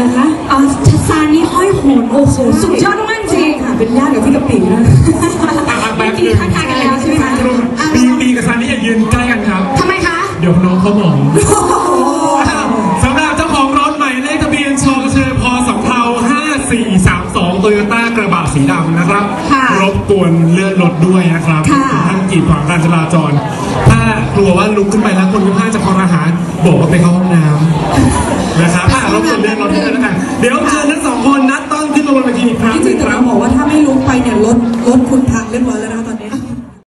นะคะอ่าชัดซานนี่ห้อยโหนโอ้โหสุดยอดมากจริงค่ะเป็นญาติกับพี่กะปิแล้วะอ่ป๊ทักทายกันแล้วใช่ไหมคะอะปีปีกับซานนี่อย่ายืนใกล้กันครับ ทำไมคะเดี๋ยวน้องเขามองสำหรับเจ้าของรถใหม่เลขทะเบียนชอเชอพอสองเทา5432โตโยต้ากระบะสีดำนะครับ ค่ะรบกวนเลื่อนรถด้วยนะครับค่ะ ท่านกีดขวางการจราจร ถ้ากลัวว่าลุกขึ้นไปแล้วคนข้างจะคอรหารบอกว่าไปเข้าห้องน้ รบกวนเดินรถด้วยนะคะเดี๋ยวเชิทั้งสองคนนัดต้องขึ้นมาบนทีอีกครั้งจริงแต่เราบอกว่าถ้าไม่ลุกไปเนี่ยรถรถคุณพังเรียบร้อยแล้วนะตอนนี้